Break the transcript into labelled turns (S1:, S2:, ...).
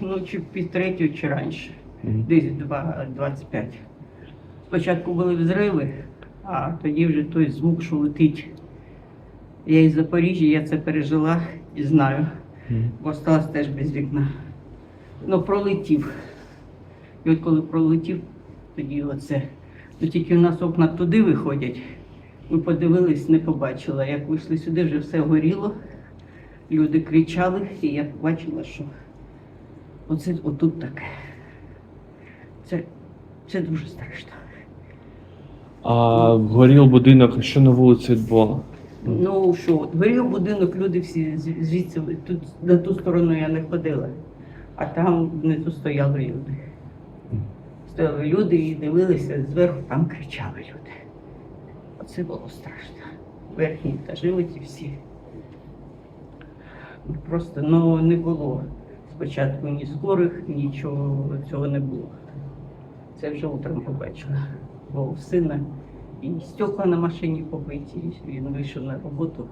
S1: ну, чи пів третього, чи раніше. Десь 25. Спочатку були взриви, а тоді вже той звук, що летить. Я із Запоріжжя, я це пережила і знаю, бо осталась теж без вікна. Ну, пролетів. І от коли пролетів, тоді оце. Ну тільки у нас окна туди виходять. Ми подивились, не побачила. Як вийшли сюди, вже все горіло. Люди кричали, і я побачила, що оце отут таке. Це, це дуже страшно.
S2: А горів будинок, що на вулиці відбувало?
S1: Ну що, горів будинок, люди всі звідси, тут на ту сторону я не ходила, а там внизу стояли люди. Стояли люди і дивилися, зверху там кричали люди. Оце було страшно. Верхні етажі оті всі. Ну, Просто ну, не було спочатку ні скорих, нічого цього не було. Це вже утром побачила. Бо у сина і стекла на машині побиті, він вийшов на роботу,